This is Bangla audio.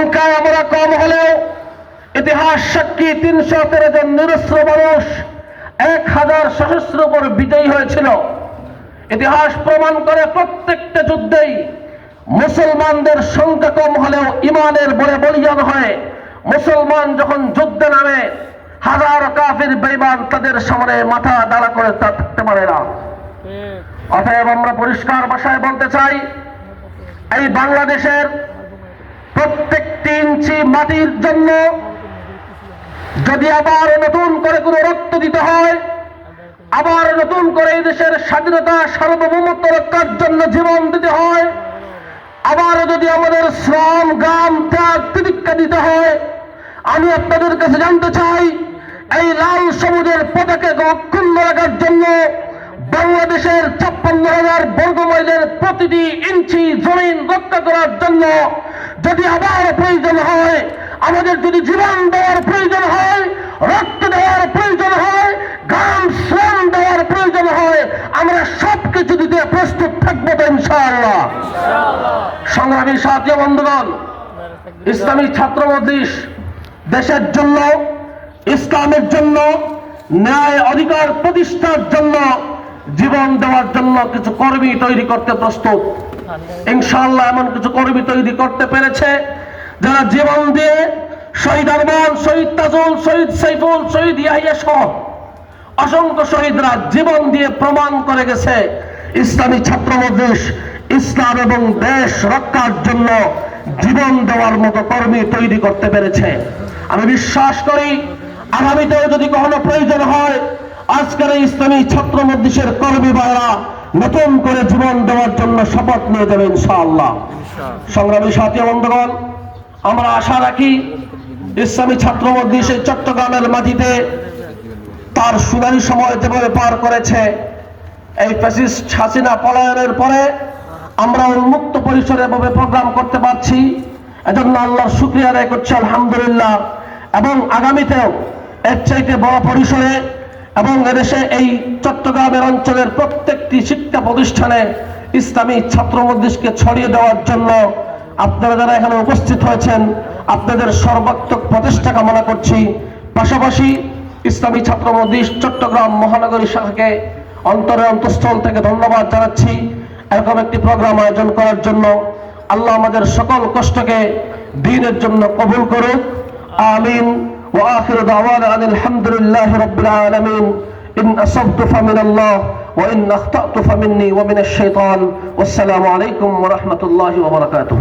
সংখ্যায় আমরা কম হলেও ইতিহাস সাক্ষী তিনশো তেরো জন নিরস্ত্র মানুষ এক হাজার সশস্ত্র উপর বিজয়ী হয়েছিল। ইতিহাস প্রমাণ করে প্রত্যেকটা যুদ্ধেই মুসলমানদের সংখ্যা কম হলেও ইমানের বলে বলিয়ান হয় মুসলমান যখন যুদ্ধে নামে হাজার কাফির বেইমান তাদের সামনে মাথা দাঁড়া করে তা থাকতে পারে না। অতএব আমরা পরিষ্কার ভাষায় বলতে চাই এই বাংলাদেশের প্রত্যেকটি ইঞ্চি মাটির জন্য যদি আবার নতুন করে কোনো রক্ত দিতে হয়, আবার নতুন করে এই দেশের স্বাধীনতা সার্বভৌমত্ব রক্ষার জন্য জীবন দিতে হয়, আবার যদি আমাদের শ্রম, গ্রাম, ত্যাগ তিতিক্ষা দিতে হয়, আমি আপনাদের কাছে জানতে চাই, এই লাল সবুজের পতাকে অক্ষুণ্ণ রাখার জন্য বাংলাদেশের ছাপ্পান্ন হাজার বর্গমাইলের প্রতিটি ইঞ্চি জমিন রক্ষা করার জন্য যদি আবার প্রয়োজন হয়, আমাদের যদি জীবন দেওয়ার প্রয়োজন হয়, রক্ত দেওয়ার প্রয়োজন হয় গাম শ্রম দেওয়ার প্রয়োজন হয়, আমরা সব কিছু দিতে প্রস্তুত থাকব তো ইনশাআল্লাহ। সংগ্রামী সাথী বন্ধুগণ, ইসলামী ছাত্র মজলিস দেশের জন্য, ইসলামের জন্য, ন্যায় অধিকার প্রতিষ্ঠার জন্য জীবন দেওয়ার জন্য কিছু কর্মী তৈরি করতে প্রস্তুত। ইনশাআল্লাহ এমন কিছু কর্মী তৈরি করতে পেরেছে যারা জীবন দিয়ে শহীদ আরমান শহীদ তাজুল শহীদ সাইফুল শহীদ ইয়াহিয়া সহ অসংখ্য শহীদরা জীবন দিয়ে প্রমাণ করে গেছে ইসলামী ছাত্র মজলিস ইসলাম এবং দেশ রক্ষার জন্য জীবন দেওয়ার মতো কর্মী তৈরি করতে পেরেছে। আমি বিশ্বাস করি আগামীতেও যদি কখনো প্রয়োজন হয় আজকের এই ইসলামী ছাত্র মজলিসের কর্মী ভাইরা নতুন করে জীবন দেওয়ার জন্য শপথ নিয়ে দেবে ইনশাআল্লাহ। সংগ্রামী সাথী বন্ধুগণ আমরা আশা রাখি ইসলামী ছাত্র এই চট্টগ্রামের মাটিতে তার সুনানি সময় যেভাবে পার করেছে এই ফ্যাসিস্ট হাসিনা পলায়নের পরে আমরা উন্মুক্ত পরিসরে এভাবে প্রোগ্রাম করতে পারছি। এজন্য আল্লাহর শুক্রিয়া আদায় করছি আলহামদুলিল্লাহ। এবং আগামীতেও এর চাইতে বড় পরিসরে এবং এদেশে এই চট্টগ্রামের অঞ্চলের প্রত্যেকটি শিক্ষা প্রতিষ্ঠানে ইসলামী ছাত্র মজলিসকে ছড়িয়ে দেওয়ার জন্য আপনারা যারা এখানে উপস্থিত হয়েছেন, আপনাদের সর্বাত্মক প্রচেষ্টা কামনা করছি। পাশাপাশি ইসলামী ছাত্র মজলিস চট্টগ্রাম মহানগরী শাখাকে অন্তরে অন্তঃস্থল থেকে ধন্যবাদ জানাচ্ছি। এরকম একটি প্রোগ্রাম আয়োজন করার জন্য আল্লাহ আমাদের সকল কষ্টকে দিনের জন্য কবুল করুক। আমিন। وآخر دعوانا أن الحمد لله رب العالمين إن أصبت فمن الله وإن أخطأت فمني ومن الشيطان. والسلام عليكم ورحمة الله وبركاته.